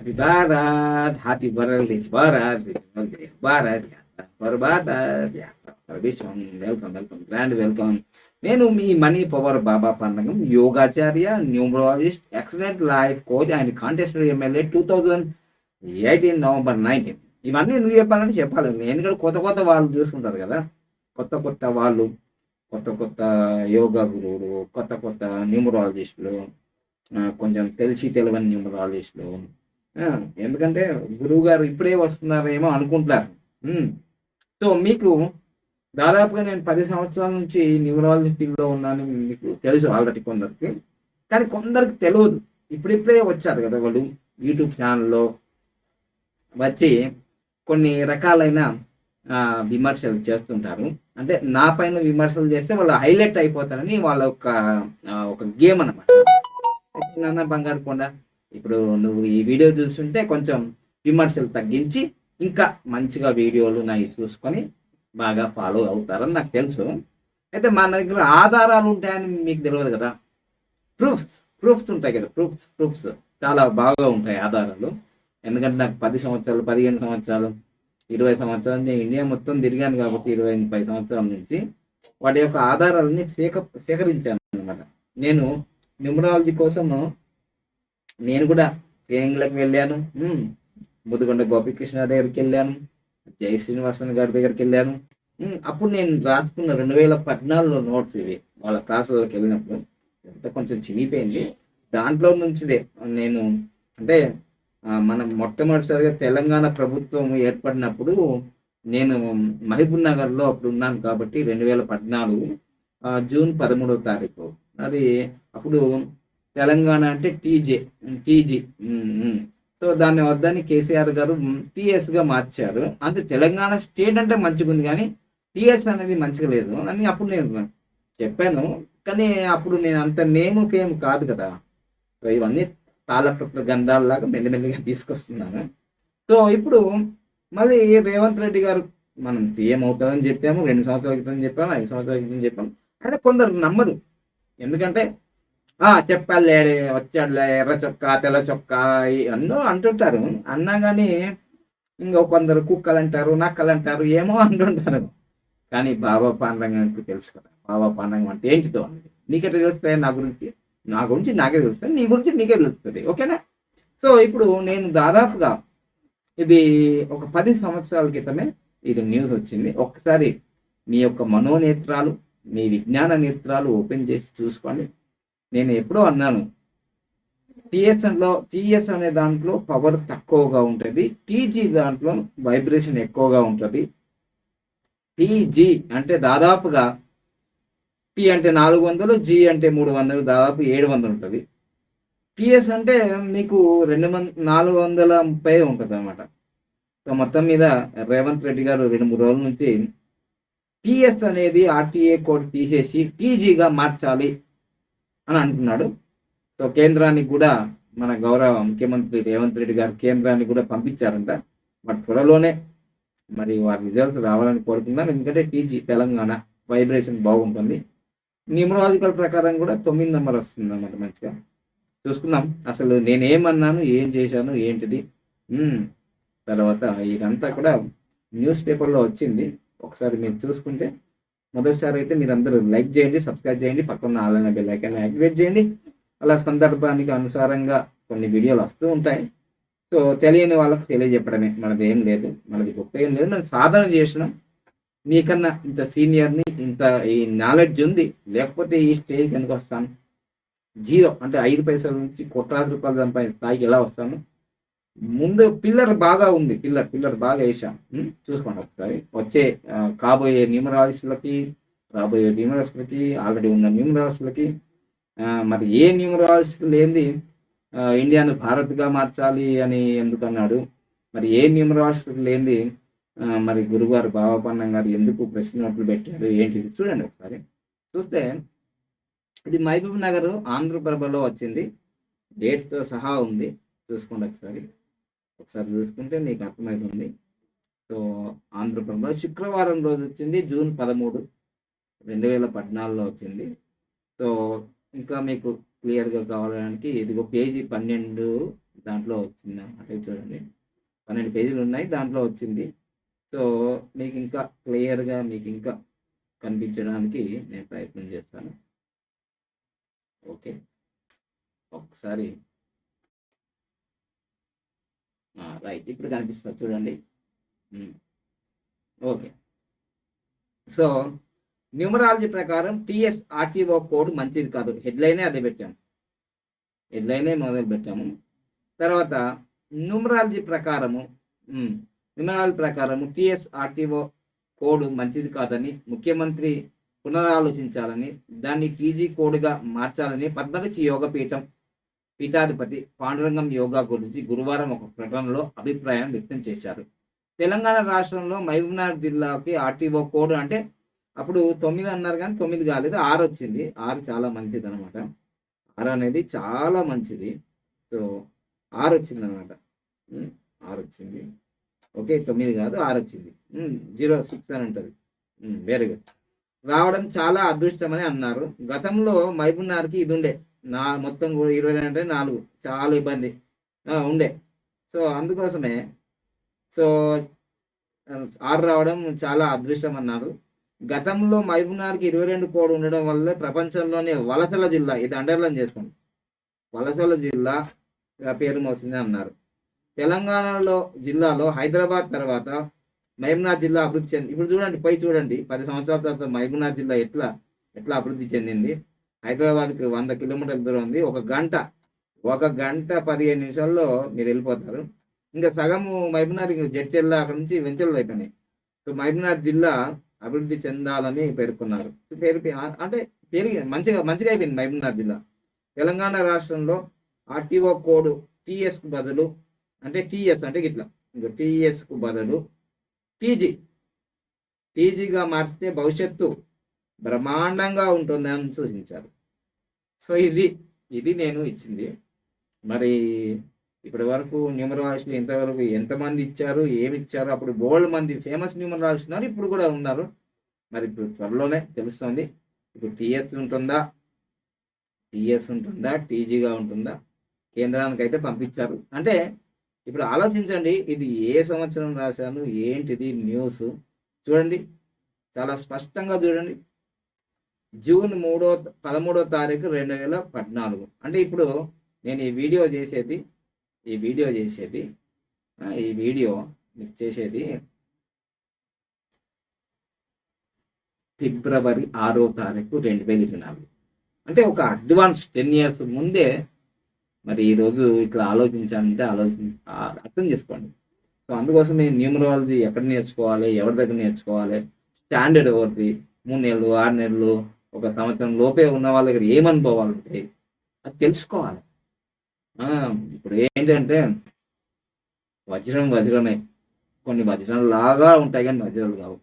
అది భారత్ హాతి బరల్ రిచ్ భారత్ భారత్ ఫర్ భారత్ విశ్వం వెల్కమ్ వెల్కమ్ గ్రాండ్ వెల్కమ్ నేను మీ మనీ పవర్ బాబా పండగం యోగాచార్య numerologist excellent life coach and contested MLA two thousand eighteen November nineteen ఇవన్నీ ఎందుకు చెప్పాలంటే చెప్పాలి. ఎందుకంటే కొత్త కొత్త వాళ్ళు చూసుకుంటారు కదా. కొత్త కొత్త వాళ్ళు కొత్త కొత్త యోగా గురువులు కొత్త కొత్త న్యూమరాలజిస్టులు కొంచెం తెలిసి తెలియని న్యూమరాలజిస్టులు ఎందుకంటే గురువు గారు ఇప్పుడే వస్తున్నారేమో అనుకుంటున్నారు. సో మీకు దాదాపుగా నేను పది సంవత్సరాల నుంచి న్యూమరాలజీ ఫీల్డ్లో ఉన్నాను మీకు తెలుసు ఆల్రెడీ కొందరికి. కానీ కొందరికి తెలియదు. ఇప్పుడిప్పుడే వచ్చారు కదా వాళ్ళు యూట్యూబ్ ఛానల్లో వచ్చి కొన్ని రకాలైన విమర్శలు చేస్తుంటారు. అంటే నా పైన విమర్శలు చేస్తే వాళ్ళు హైలైట్ అయిపోతారని వాళ్ళ ఒక ఒక గేమ్ అనమాట నాన్న బంగారు కొండ ఇప్పుడు నువ్వు ఈ వీడియో చూస్తుంటే కొంచెం విమర్శలు తగ్గించి ఇంకా మంచిగా వీడియోలు నావి చూసుకొని బాగా ఫాలో అవుతారని నాకు తెలుసు. అయితే మన దగ్గర ఆధారాలు ఉంటాయని మీకు తెలియదు కదా? ప్రూఫ్స్ ప్రూఫ్స్ ఉంటాయి కదా? ప్రూఫ్స్ ప్రూఫ్స్ చాలా బాగా ఉంటాయి ఆధారాలు. ఎందుకంటే నాకు పది సంవత్సరాలు పదిహేను సంవత్సరాలు ఇరవై సంవత్సరాలు నేను ఇండియా మొత్తం తిరిగాను కాబట్టి ఇరవై ముప్పై సంవత్సరాల నుంచి వాటి యొక్క ఆధారాలని సేక సేకరించాను అనమాట నేను న్యూమరాలజీ కోసము నేను కూడా ట్రైనింగ్లకు వెళ్ళాను. ఉమ్, ముదుగొండ గోపికృష్ణ దగ్గరికి వెళ్ళాను. జై శ్రీనివాసన్ గారి దగ్గరికి వెళ్ళాను. అప్పుడు నేను రాసుకున్న రెండు వేల పద్నాలుగులో నోట్స్ ఇవి వాళ్ళ క్లాసులకు వెళ్ళినప్పుడు. ఎంత కొంచెం చినిగిపోయింది. దాంట్లో నుంచిదే నేను అంటే మనం మొట్టమొదటిసారిగా తెలంగాణ ప్రభుత్వం ఏర్పడినప్పుడు నేను మహబూబ్ నగర్లో అప్పుడు ఉన్నాను కాబట్టి రెండు వేల పద్నాలుగు జూన్ పదమూడవ తారీఖు. అది అప్పుడు తెలంగాణ అంటే టీజే టీజీ సో దాన్ని వద్దని కేసీఆర్ గారు టిఎస్గా మార్చారు. అంటే తెలంగాణ స్టేట్ అంటే మంచిగా ఉంది కానీ టీఎస్ అనేది మంచిగా లేదు అని అప్పుడు నేను చెప్పాను. కానీ అప్పుడు నేను అంత నేమ్ ఫేమ్ కాదు కదా. సో ఇవన్నీ తాళపట్ల గంధాలలాగా మెల్లిమెల్లిగా తీసుకొస్తున్నాను. సో ఇప్పుడు మళ్ళీ రేవంత్ రెడ్డి గారు మనం సీఎం అవుతామని చెప్పాము రెండు సంవత్సరాల క్రితం చెప్పాము ఐదు సంవత్సరాల క్రితం చెప్పాము. అంటే కొందరు నమ్మరు. ఎందుకంటే చెప్పాలే వచ్చాడులే ఎర్ర చొక్కా తెల్ల చొక్కా అన్నో అంటుంటారు. అన్నా కానీ ఇంకో కొందరు కుక్కలు అంటారు నక్కలు అంటారు ఏమో అంటుంటారు. కానీ బాబా పాండంగానికి తెలుసు కదా. బాబా పాండంగం అంటే ఏంటిదో అనేది నీకెట్లా తెలుస్తాయి నా గురించి? నా గురించి నాకే తెలుస్తుంది నీ గురించి నీకే తెలుస్తుంది. ఓకేనా? సో ఇప్పుడు నేను దాదాపుగా ఇది ఒక పది సంవత్సరాల క్రితమే ఇది న్యూస్ వచ్చింది. ఒక్కసారి మీ యొక్క మనోనేత్రాలు మీ విజ్ఞాన నేత్రాలు ఓపెన్ చేసి చూసుకోండి. నేను ఎప్పుడో అన్నాను. టిఎస్ఎన్లో టిఎస్ అనే దాంట్లో పవర్ తక్కువగా ఉంటుంది. టీజీ దాంట్లో వైబ్రేషన్ ఎక్కువగా ఉంటుంది. టీజీ అంటే దాదాపుగా టీ అంటే నాలుగు వందలు జీ అంటే మూడు వందలు దాదాపు ఏడు వందలు ఉంటుంది. టిఎస్ అంటే మీకు రెండు వంద నాలుగు వందల ముప్పై ఉంటుంది అనమాట సో మొత్తం మీద రేవంత్ రెడ్డి గారు రెండు మూడు రోజుల నుంచి టిఎస్ అనేది ఆర్టీఏ కోడ్ తీసేసి టీజీగా మార్చాలి. అని అంటున్నాడు. సో కేంద్రానికి కూడా మన గౌరవ ముఖ్యమంత్రి రేవంత్ రెడ్డి గారు కేంద్రానికి కూడా పంపించారంట. మరి త్వరలోనే మరి వారి రిజల్ట్స్ రావాలని కోరుకుందాం ఎందుకంటే టీజీ తెలంగాణ వైబ్రేషన్ బాగుంటుంది. న్యూమరాలజికల్ ప్రకారం కూడా తొమ్మిది నెంబర్ వస్తుంది అన్నమాట మంచిగా. చూసుకుందాం. అసలు నేనేమన్నాను ఏం చేశాను ఏంటిది? తర్వాత ఇదంతా కూడా న్యూస్ పేపర్లో వచ్చింది. ఒకసారి మీరు చూసుకుంటే మొదటిసారి అయితే మీరందరూ లైక్ చేయండి సబ్స్క్రైబ్ చేయండి పక్కన ఆలన బెల్ ఐకాన్ యాక్టివేట్ చేయండి. అలా సందర్భానికి అనుసారంగా కొన్ని వీడియోలు వస్తూ ఉంటాయి. సో తెలియని వాళ్ళకి తెలియజెప్పడమే. మనది ఏం లేదు. మనది గొప్ప ఏం లేదు. మనం సాధన చేసినాం. మీకన్నా ఇంత సీనియర్ని ఇంత ఈ నాలెడ్జ్ ఉంది. లేకపోతే ఈ స్టేజ్ కనుక వస్తాను? జీరో అంటే ఐదు పైసల నుంచి కోట్లాది రూపాయలు సంపాదించే స్థాయికి ఎలా వస్తాను? ముందు పిల్లర్ బాగా ఉంది పిల్లర్ పిల్లర్ బాగా వేసాం చూసుకోండి ఒకసారి. వచ్చే కాబోయే న్యూమరాలజిస్టులకి రాబోయే న్యూమరాలజిస్టులకి ఆల్రెడీ ఉన్న న్యూమరాలజిస్టులకి మరి ఏ న్యూమరాలజిస్ట్ లేనిది ఇండియాను భారత్గా మార్చాలి అని ఎందుకన్నాడు? మరి ఏ న్యూమరాలజిస్ట్ లేనిది మరి గురుగారు బాబాపన్నం గారు ఎందుకు ప్రశ్న నోట్లు పెట్టారు ఏంటి చూడండి ఒకసారి. చూస్తే ఇది మహబూబ్ నగర్ ఆంధ్రప్రభలో వచ్చింది. డేట్తో సహా ఉంది. చూసుకోండి ఒకసారి. ఒకసారి చూసుకుంటే మీకు అర్థమవుతుంది. సో ఆంధ్రప్రదేశ్ శుక్రవారం రోజు వచ్చింది జూన్ పదమూడు రెండు వేల పద్నాలుగులో వచ్చింది. సో ఇంకా మీకు క్లియర్గా కావడానికి ఇదిగో పేజీ పన్నెండు దాంట్లో వచ్చింది అంటే చూడండి. పన్నెండు పేజీలు ఉన్నాయి దాంట్లో వచ్చింది. సో మీకు ఇంకా క్లియర్గా మీకు ఇంకా కనిపించడానికి నేను ప్రయత్నం చేస్తాను. ఓకే. ఒకసారి రైట్. ఇప్పుడు కనిపిస్తుంది. చూడండి. ఓకే. సో న్యూమరాలజీ ప్రకారం టిఎస్ ఆర్టీఓ కోడ్ మంచిది కాదు. హెడ్లైనే అదే పెట్టాము. హెడ్లైనే మొదలు పెట్టాము. తర్వాత న్యూమరాలజీ ప్రకారము న్యూమరాలజీ ప్రకారము టిఎస్ ఆర్టీఓ కోడ్ మంచిది కాదని ముఖ్యమంత్రి పునరాలోచించాలని దాన్ని టీజీ కోడ్గా మార్చాలని పద్మనిషి యోగ పీఠం పీఠాధిపతి పాండురంగం యోగా గురించి గురువారం ఒక ప్రకటనలో అభిప్రాయం వ్యక్తం చేశారు. తెలంగాణ రాష్ట్రంలో మహబూబ్నగర్ జిల్లాకి ఆర్టీఓ కోడ్ అంటే అప్పుడు తొమ్మిది అన్నారు కానీ తొమ్మిది కాలేదు ఆరు వచ్చింది. ఆరు చాలా మంచిది అనమాట ఆరు అనేది చాలా మంచిది. సో ఆరు వచ్చింది అనమాట ఆరు వచ్చింది. ఓకే తొమ్మిది కాదు ఆరు వచ్చింది. జీరో సిక్స్ అని ఉంటుంది. వెరీ గుడ్ రావడం చాలా అదృష్టమని అన్నారు. గతంలో మహబూబ్నగర్కి ఇది ఉండే. నా మొత్తం కూడా ఇరవై రెండు అంటే నాలుగు. చాలా ఇబ్బంది. ఉండే. సో అందుకోసమే సో ఆరు రావడం చాలా అదృష్టం అన్నారు. గతంలో మహబూబ్నగర్కి ఇరవై రెండు కోడ్ ఉండడం వల్ల ప్రపంచంలోనే వలసల జిల్లా ఇది అండర్లైన్ చేసుకోండి. వలసల జిల్లా పేరు మోసింది అన్నారు. తెలంగాణలో జిల్లాలో హైదరాబాద్ తర్వాత మహబూబ్నగర్ జిల్లా అభివృద్ధి చెంది ఇప్పుడు చూడండి పై చూడండి పది సంవత్సరాల తర్వాత మహబూబ్నగర్ జిల్లా ఎట్లా ఎట్లా అభివృద్ధి చెందింది? హైదరాబాద్కి వంద కిలోమీటర్ల దూరం ఉంది. ఒక గంట ఒక గంట పదిహేను నిమిషాల్లో మీరు వెళ్ళిపోతారు. ఇంకా సగము మహబూబ్నగర్ ఇంకా జడ్చెల్ల అక్కడ నుంచి వెంచర్లు అయిపోయినాయి. సో మహబూబ్నగర్ జిల్లా అభివృద్ధి చెందాలని పేర్కొన్నారు. సో పేరు అంటే పెరిగి మంచిగా మంచిగా అయిపోయింది మహబూబ్నగర్ జిల్లా. తెలంగాణ రాష్ట్రంలో ఆర్టీఓ కోడ్ టీఎస్కు బదులు అంటే టీఎస్ అంటే ఇట్లా ఇంకా టీఎస్కు బదులు టీజీ. టీజీగా మార్చితే భవిష్యత్తు బ్రహ్మాండంగా ఉంటుందని సూచించారు. సో ఇది ఇది నేను ఇచ్చింది. మరి ఇప్పటి వరకు న్యూమరాలజీలు ఇంతవరకు ఎంతమంది ఇచ్చారు ఏమి ఇచ్చారు అప్పుడు బోల్డ్ మంది ఫేమస్ న్యూమరాలజీ ఉన్నారు ఇప్పుడు కూడా ఉన్నారు. మరి ఇప్పుడు త్వరలోనే తెలుస్తుంది. ఇప్పుడు టీఎస్ ఉంటుందా? టీఎస్ ఉంటుందా? టీజీగా ఉంటుందా? కేంద్రానికి అయితే పంపించారు. అంటే ఇప్పుడు ఆలోచించండి ఇది ఏ సంవత్సరం రాశాను ఏంటిది న్యూస్? చూడండి చాలా స్పష్టంగా చూడండి. జూన్ మూడో పదమూడో తారీఖు రెండు వేల పద్నాలుగు. అంటే ఇప్పుడు నేను ఈ వీడియో చేసేది ఈ వీడియో చేసేది ఈ వీడియో మీకు చేసేది ఫిబ్రవరి ఆరో తారీఖు రెండు వేల ఇరవై నాలుగు. అంటే ఒక అడ్వాన్స్ టెన్ ఇయర్స్ ముందే మరి ఈరోజు ఇట్లా ఆలోచించాలంటే ఆలోచన అర్థం చేసుకోండి. సో అందుకోసం నేను న్యూమరాలజీ ఎక్కడ నేర్చుకోవాలి ఎవరి దగ్గర నేర్చుకోవాలి స్టాండర్డ్ ఎవరిది? మూడు నెలలు ఆరు నెలలు ఒక సంవత్సరం లోపే ఉన్న వాళ్ళ దగ్గర ఏం ఉంటాయి అది తెలుసుకోవాలి. ఆ, ఇప్పుడు ఏంటంటే వజ్రం వజ్రమే. కొన్ని వజ్రం లాగా ఉంటాయి కానీ వజ్రాలు కావు.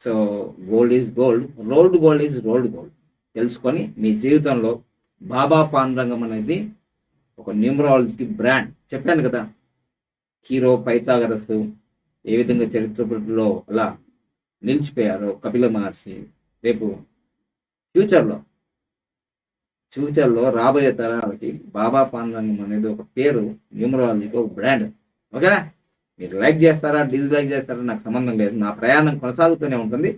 So gold is gold rolled gold is rolled gold. తెలుసుకొని మీ జీవితంలో బాబా పాండురంగం అనేది ఒక న్యూమరాలజీకి బ్రాండ్. చెప్పాను కదా హీరో పైతాగరస్ ఏ విధంగా చరిత్రలో అలా నిలిచిపోయారో కపిల మహర్షి రేపు ఫ్యూచర్లో. ఫ్యూచర్లో రాబోయే తరాలకి బాబా పాండురంగం అనేది ఒక పేరు న్యూమరాలజీకి ఒక బ్రాండ్. ఓకేనా? మీరు లైక్ చేస్తారా డిస్లైక్ చేస్తారా నాకు సంబంధం లేదు. నా ప్రయాణం కొనసాగుతూనే ఉంటుంది.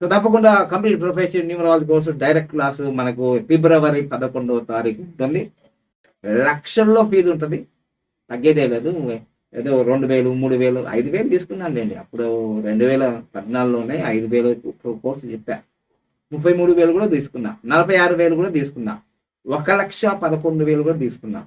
సో తప్పకుండా complete profession numerology course direct class మనకు ఫిబ్రవరి పదకొండవ తారీఖు ఉంటుంది. లక్షల్లో ఫీజు ఉంటుంది. తగ్గేదే లేదు. ఏదో రెండు వేలు మూడు వేలు ఐదు వేలు తీసుకున్నాను లేండి అప్పుడు రెండు వేల పద్నాలుగులోనే ఐదు వేలు కోర్సు చెప్పా. ముప్పై మూడు వేలు కూడా తీసుకున్నా. నలభై ఆరు వేలు కూడా తీసుకున్నా. ఒక లక్ష పదకొండు వేలు కూడా తీసుకున్నా.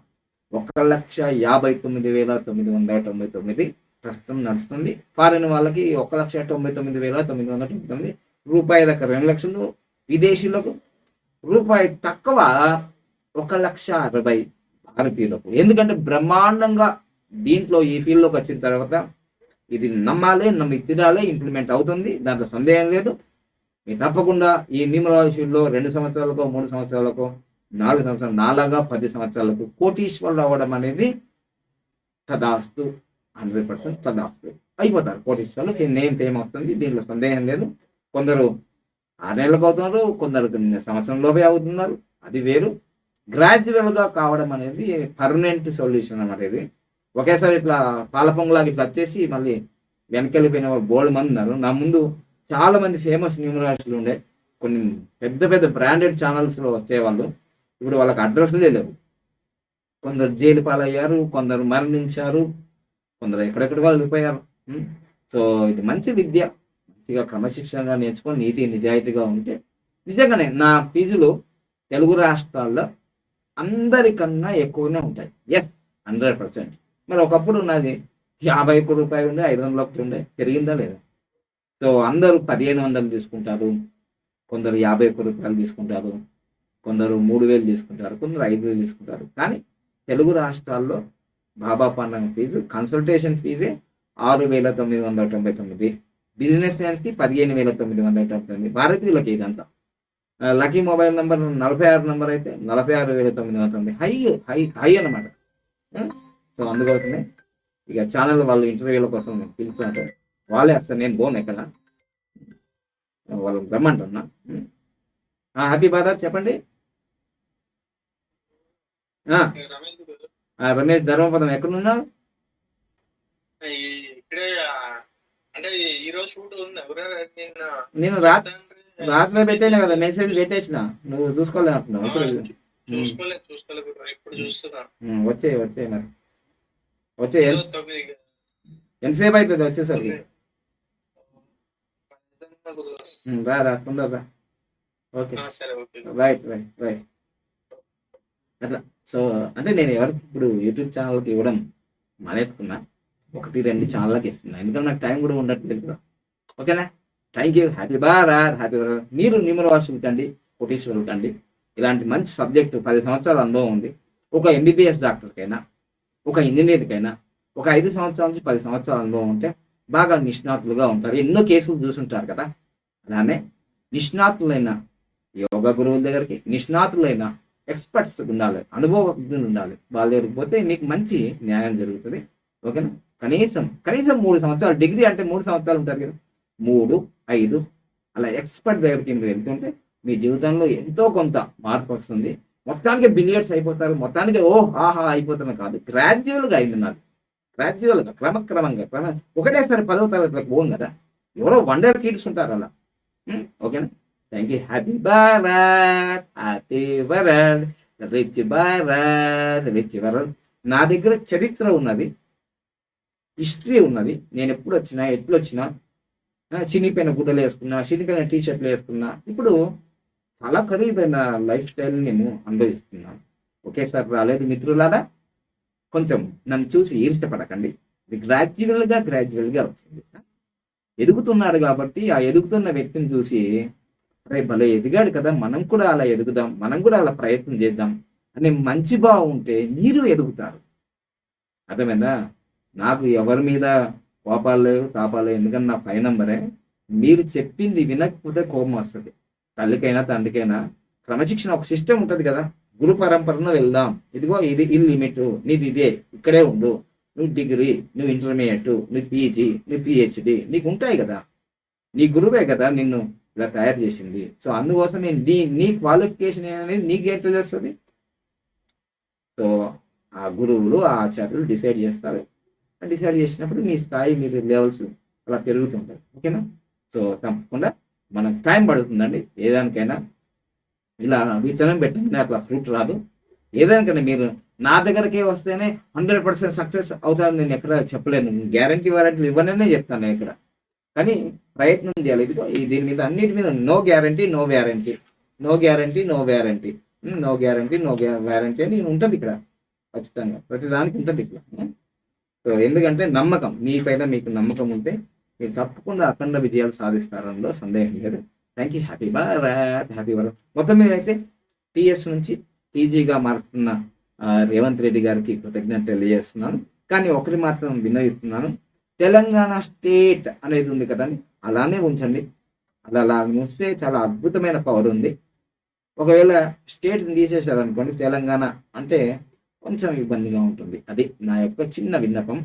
ఒక లక్ష యాభై తొమ్మిది వేల తొమ్మిది వందల తొంభై తొమ్మిది ప్రస్తుతం నడుస్తుంది. ఫారిన్ వాళ్ళకి ఒక లక్ష తొంభై తొమ్మిది వేల తొమ్మిది వందల తొంభై తొమ్మిది రూపాయి దగ్గర రెండు లక్షలు. విదేశీయులకు రూపాయి తక్కువ ఒక లక్ష అరవై భారతీయులకు. ఎందుకంటే బ్రహ్మాండంగా దీంట్లో ఈ ఫీల్డ్లోకి వచ్చిన తర్వాత ఇది నమ్మాలి నమ్మి తినాలి ఇంప్లిమెంట్ అవుతుంది. దాంట్లో సందేహం లేదు. మీరు తప్పకుండా ఈ న్యూమరాలజీ రెండు సంవత్సరాలకు మూడు సంవత్సరాలకు నాలుగు సంవత్సరాలు నాలుగా పది సంవత్సరాలకు కోటీశ్వరులు అవ్వడం అనేది తదాస్తు హండ్రెడ్ పర్సెంట్ తదాస్తు అయిపోతారు కోటీశ్వరులు నేమ్ ఫేమ్ వస్తుంది దీంట్లో సందేహం లేదు. కొందరు ఆరు నెలలకు అవుతున్నారు కొందరు సంవత్సరం లోపే అవుతున్నారు అది వేరు. గ్రాడ్యువల్గా కావడం అనేది పర్మనెంట్ సొల్యూషన్ అన్నమాట ఇది. ఒకేసారి ఇట్లా పాల పొంగులాగా ఇట్లా వచ్చేసి మళ్ళీ వెనకెళ్ళిపోయిన బోల్డ్ మంది ఉన్నారు. నా ముందు చాలా మంది ఫేమస్ న్యూమరాలజీలు ఉండే. కొన్ని పెద్ద పెద్ద బ్రాండెడ్ ఛానల్స్లో వచ్చేవాళ్ళు ఇప్పుడు వాళ్ళకి అడ్రస్లే లేవు. కొందరు జైలు పాలయ్యారు కొందరు మరణించారు కొందరు ఎక్కడెక్కడ వెళ్ళిపోయారు. సో ఇది మంచి విద్య. మంచిగా క్రమశిక్షణగా నేర్చుకొని నీతి నిజాయితీగా ఉంటే నిజంగానే నా ఫీజులు తెలుగు రాష్ట్రాల్లో అందరికన్నా ఎక్కువనే ఉంటాయి. ఎస్ హండ్రెడ్ పర్సెంట్ మరి ఒకప్పుడు ఉన్నది యాభై ఒక్క రూపాయలు ఉండే ఐదు వందల ఒకటి ఉండే. పెరిగిందా లేదా? సో అందరూ పదిహేను వందలు తీసుకుంటారు. కొందరు యాభై ఒక్క రూపాయలు తీసుకుంటారు. కొందరు మూడు వేలు తీసుకుంటారు. కొందరు ఐదు వేలు తీసుకుంటారు. కానీ తెలుగు రాష్ట్రాల్లో బాబా పండుగ ఫీజు కన్సల్టేషన్ ఫీజే ఆరు వేల తొమ్మిది వందల తొంభై తొమ్మిది. బిజినెస్ మ్యాన్స్కి పదిహేను వేల తొమ్మిది వందల తొంభై తొమ్మిది. భారతీయులకి ఇదంతా. ఆ, లక్కీ మొబైల్ నెంబర్ నలభై ఆరు నెంబర్ అయితే నలభై ఆరు వేల తొమ్మిది వందల తొంభై. హై హై హై అన్నమాట. సో అందుకోసమే ఇక ఛానల్ వాళ్ళు ఇంటర్వ్యూల కోసం పిలుస్తుంటారు వాళ్ళే వస్తారు నేను పోను ఎక్కడ? వాళ్ళు రమ్మంటున్నా. హ్యాపీ బాధ చెప్పండి. రమేష్ ధర్మపదం ఎక్కడున్నావు నేను రాత్రి పెట్టాను కదా మెసేజ్ పెట్టేసిన. నువ్వు చూసుకోలే అంటున్నావు. ఇప్పుడు చూసుకోలేదు చూసుకోలేదు గురు. ఇప్పుడు చూస్తున్నా. ఉమ్, వచ్చే వచ్చే మరి. వచ్చే ఎంతసేపు అవుతుంది వచ్చేసరికి? రా రా ఓకే రైట్ రైట్ రైట్ అట్లా సో అంటే నేను ఎవరికి ఇప్పుడు యూట్యూబ్ ఛానల్కి ఇవ్వడం మానేసుకున్నా ఒకటి రెండు ఛానళ్ళకి ఇస్తున్నా ఎందుకంటే నాకు టైం కూడా ఉండట్లేదు కదా ఓకేనా thank you happy Bharat happy మీరు న్యూమరాశులు కండి కోటీశ్వరులు కండి ఇలాంటి మంచి సబ్జెక్టు పది సంవత్సరాల అనుభవం ఉంది ఒక ఎంబీబీఎస్ డాక్టర్కైనా ఒక ఇంజనీర్కైనా ఒక ఐదు సంవత్సరాల నుంచి పది సంవత్సరాల అనుభవం ఉంటే బాగా నిష్ణాతులుగా ఉంటారు. ఎన్నో కేసులు చూసుంటారు కదా. అలానే నిష్ణాతులైన యోగా గురువుల దగ్గరికి నిష్ణాతులైన ఎక్స్పర్ట్స్ ఉండాలి అనుభవజ్ఞులు ఉండాలి. వాళ్ళ దగ్గరికి పోతే మీకు మంచి న్యాయం జరుగుతుంది. ఓకేనా? కనీసం కనీసం మూడు సంవత్సరాలు డిగ్రీ అంటే మూడు సంవత్సరాలు ఉంటారు కదా. మూడు ఐదు అలా ఎక్స్పర్ట్ దగ్గరికి మీరు వెళ్తుంటే మీ జీవితంలో ఎంతో కొంత మార్పు వస్తుంది. మొత్తానికి బిలియర్స్ అయిపోతారు. మొత్తానికి ఓ ఆహా అయిపోతున్నా కాదు. గ్రాడ్యువల్గా అయింది నాకు గ్రాడ్యువల్గా క్రమక్రమంగా క్రమ ఒకటేసారి పదవ తరగతిలోకి పోను కదా. ఎవరో వండర్ కిడ్స్ ఉంటారు అలా. ఓకేనా? Thank you. Happy Bharat happy world rich Bharat rich world. నా దగ్గర చరిత్ర ఉన్నది హిస్టరీ ఉన్నది. నేను ఎప్పుడు వచ్చినా ఎట్లు వచ్చినా చినిపోయిన గుడ్డలు వేసుకున్నా చినిపోయిన టీ షర్ట్లు వేసుకున్నా ఇప్పుడు చాలా ఖరీదైన లైఫ్ స్టైల్ నేను అనుభవిస్తున్నాను. ఒకేసారి రాలేదు మిత్రులారా? కొంచెం నన్ను చూసి ఈర్ష్టపడకండి ఇది గ్రాడ్యువల్గా గ్రాడ్యువల్గా వస్తుంది ఎదుగుతున్నాడు కాబట్టి ఆ ఎదుగుతున్న వ్యక్తిని చూసి అరే భలే ఎదిగాడు కదా మనం కూడా అలా ఎదుగుదాం మనం కూడా అలా ప్రయత్నం చేద్దాం అనే మంచి భావం ఉంటే మీరు ఎదుగుతారు. అర్థమైందా? నాకు ఎవరి మీద కోపాలు లేవు తాపాలు లేవు. ఎందుకంటే నా పై నంబరే. మీరు చెప్పింది వినకపోతే కోపం వస్తుంది. తల్లికైనా తండ్రికైనా క్రమశిక్షణ ఒక సిస్టమ్ ఉంటుంది కదా. గురు పరంపరను వెళ్దాం. ఇదిగో ఇది ఇది లిమిట్ నీది ఇదే ఇక్కడే ఉండు. నువ్వు డిగ్రీ నువ్వు ఇంటర్మీడియట్ నువ్వు పీజీ నువ్వు పిహెచ్డి నీకు ఉంటాయి కదా. నీ గురువే కదా నిన్ను ఇలా తయారు చేసింది. సో అందుకోసం నేను నీ నీ క్వాలిఫికేషన్ అనేది నీకు ఎట్లా చేస్తుంది సో ఆ గురువులు ఆ ఆచార్యులు డిసైడ్ చేస్తారు. డిసైడ్ చేసినప్పుడు మీ స్థాయి మీరు లెవెల్స్ అలా పెరుగుతుంటాయి. ఓకేనా? సో తప్పకుండా మనకు టైం పడుతుందండి. ఏదానికైనా ఇలా విత్తనం పెట్టండి అట్లా ఫ్రూట్ రాదు. ఏదానికైనా మీరు నా దగ్గరకే వస్తేనే హండ్రెడ్ పర్సెంట్ సక్సెస్ అవుతారని నేను ఎక్కడ చెప్పలేను. గ్యారంటీ వారంటీలు ఇవ్వననే చెప్తాను ఇక్కడ. కానీ ప్రయత్నం చేయాలి. ఇదిగో దీని మీద అన్నిటి మీద no guarantee no warranty no guarantee no warranty no guarantee no warranty అని ఉంటుంది ఇక్కడ. ఖచ్చితంగా. ప్రతిదానికి ఉంటుంది ఇక్కడ. సో ఎందుకంటే నమ్మకం. మీ పైన మీకు నమ్మకం ఉంటే మీరు తప్పకుండా అఖండ విజయాలు సాధిస్తారనలో సందేహం లేదు. Thank you happy Bharat happy Bharat మొత్తం మీద అయితే టీఎస్ నుంచి టీజీగా మారుతున్న రేవంత్ రెడ్డి గారికి కృతజ్ఞత తెలియజేస్తున్నాను. కానీ ఒకటి మాత్రం వినయిస్తున్నాను తెలంగాణ స్టేట్ అనేది ఉంది కదండి అలానే ఉంచండి. అలా అలా ఉంచితే చాలా అద్భుతమైన పవర్ ఉంది. ఒకవేళ స్టేట్ని తీసేశారనుకోండి తెలంగాణ అంటే కొంచెం ఇబ్బందిగా ఉంటుంది. అది నా యొక్క చిన్న విన్నపం.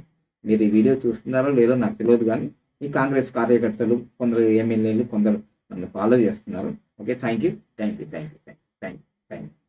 మీరు ఈ వీడియో చూస్తున్నారో లేదో నాకు తెలియదు కానీ ఈ కాంగ్రెస్ కార్యకర్తలు కొందరు ఎమ్మెల్యేలు కొందరు నన్ను ఫాలో చేస్తున్నారు. Okay thank you thank you thank you thank you thank you